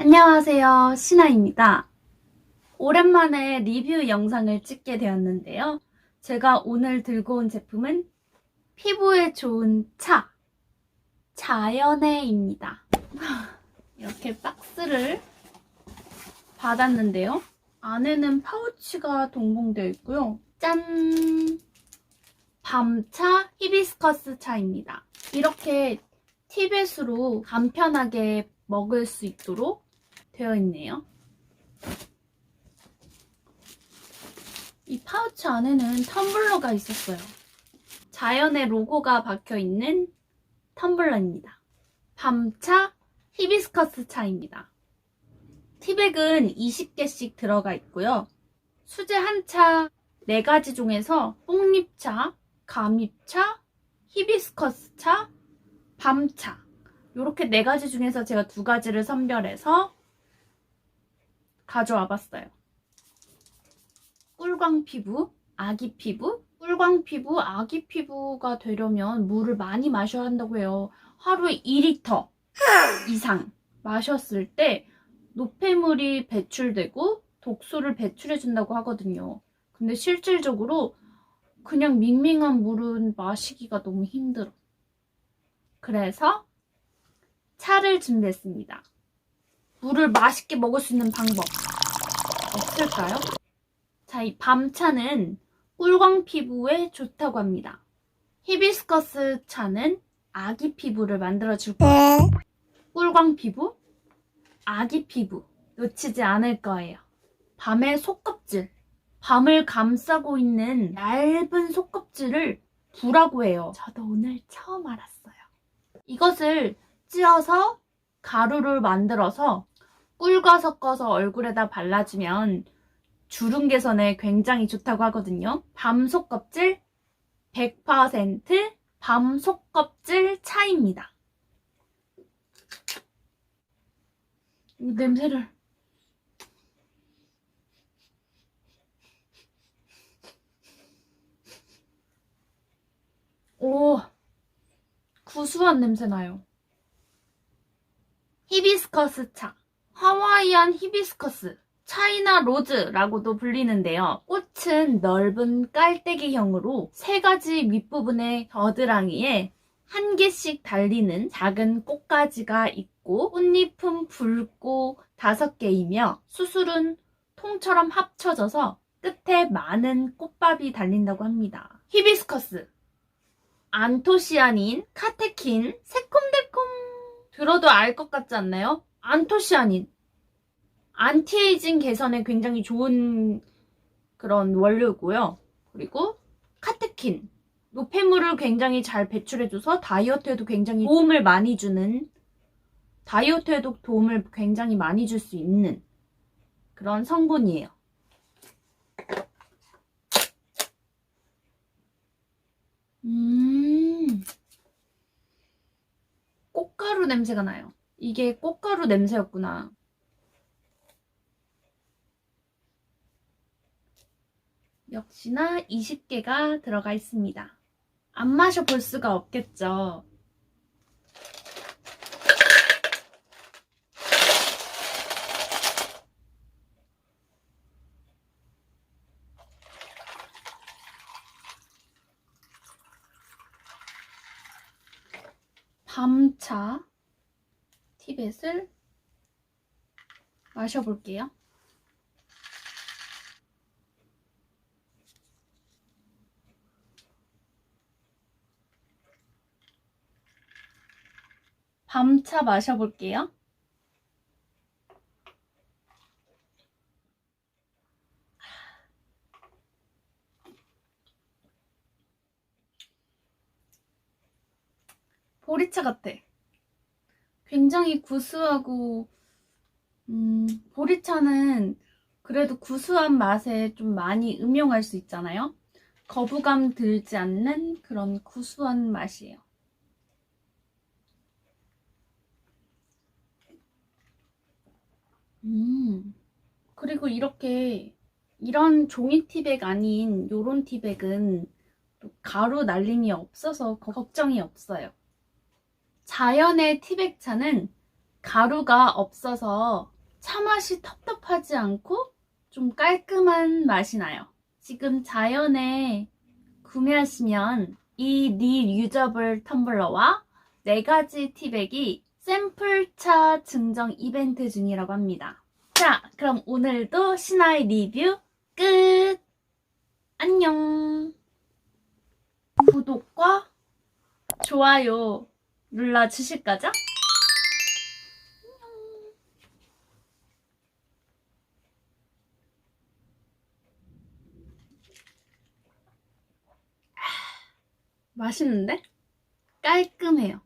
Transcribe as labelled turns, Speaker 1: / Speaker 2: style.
Speaker 1: 안녕하세요. 신아입니다. 오랜만에 리뷰 영상을 찍게 되었는데요. 제가 오늘 들고 온 제품은 피부에 좋은 차, 자연해입니다. 이렇게 박스를 받았는데요. 안에는 파우치가 동봉되어 있고요. 짠! 밤차 히비스커스 차입니다. 이렇게 티벳으로 간편하게 먹을 수 있도록 되어 있네요. 이 파우치 안에는 텀블러가 있었어요. 자연의 로고가 박혀 있는 텀블러입니다. 밤차 히비스커스 차입니다. 티백은 20개씩 들어가 있고요. 수제 한 차 4가지 중에서 뽕잎차, 감잎차, 히비스커스 차, 밤차 이렇게 네 가지 중에서 제가 두 가지를 선별해서 가져와 봤어요. 꿀광 피부, 아기 피부. 꿀광 피부, 아기 피부가 되려면 물을 많이 마셔야 한다고 해요. 하루에 2리터 이상 마셨을 때 노폐물이 배출되고 독소를 배출해 준다고 하거든요. 근데 실질적으로 그냥 밍밍한 물은 마시기가 너무 힘들어. 그래서 차를 준비했습니다. 물을 맛있게 먹을 수 있는 방법 없을까요? 자, 이 밤차는 꿀광 피부에 좋다고 합니다. 히비스커스 차는 아기 피부를 만들어 줄 거예요. 꿀광 피부, 아기 피부 놓치지 않을 거예요. 밤의 속껍질, 밤을 감싸고 있는 얇은 속껍질을 부라고 해요. 저도 오늘 처음 알았어요. 이것을 찧어서 가루를 만들어서 꿀과 섞어서 얼굴에다 발라주면 주름 개선에 굉장히 좋다고 하거든요. 밤 속 껍질 100%밤 속 껍질 차입니다. 이 냄새를 오 구수한 냄새 나요. 히비스커스 차. 하와이안 히비스커스. 차이나 로즈라고도 불리는데요. 꽃은 넓은 깔때기형으로 세 가지 윗부분의 겨드랑이에 한 개씩 달리는 작은 꽃가지가 있고 꽃잎은 붉고 다섯 개이며 수술은 통처럼 합쳐져서 끝에 많은 꽃밥이 달린다고 합니다. 히비스커스. 안토시아닌, 카테킨, 새콤달콤. 들어도 알 것 같지 않나요? 안토시아닌. 안티에이징 개선에 굉장히 좋은 그런 원료고요. 그리고 카테킨. 노폐물을 굉장히 잘 배출해줘서 다이어트에도 굉장히 도움을 많이 주는, 다이어트에도 도움을 굉장히 많이 줄 수 있는 그런 성분이에요. 음. 꽃가루 냄새가 나요. 이게 꽃가루 냄새였구나. 역시나 20개가 들어가 있습니다. 안 마셔볼 수가 없겠죠. 밤차 티벳을 마셔볼게요. 밤차 마셔볼게요. 보리차 같아. 굉장히 구수하고, 음, 보리차는 그래도 구수한 맛에 좀 많이 음용할 수 있잖아요. 거부감 들지 않는 그런 구수한 맛이에요. 음, 그리고 이렇게, 이런 종이 티백 아닌 요런 티백은 또 가루 날림이 없어서 걱정이 없어요. 자연의 티백차는 가루가 없어서 차 맛이 텁텁하지 않고 좀 깔끔한 맛이 나요. 지금 자연에 구매하시면 이 리유저블 텀블러와 네 가지 티백이 샘플차 증정 이벤트 중이라고 합니다. 자, 그럼 오늘도 신화의 리뷰 끝! 안녕! 구독과 좋아요 눌러주실 거죠? 맛있는데? 깔끔해요.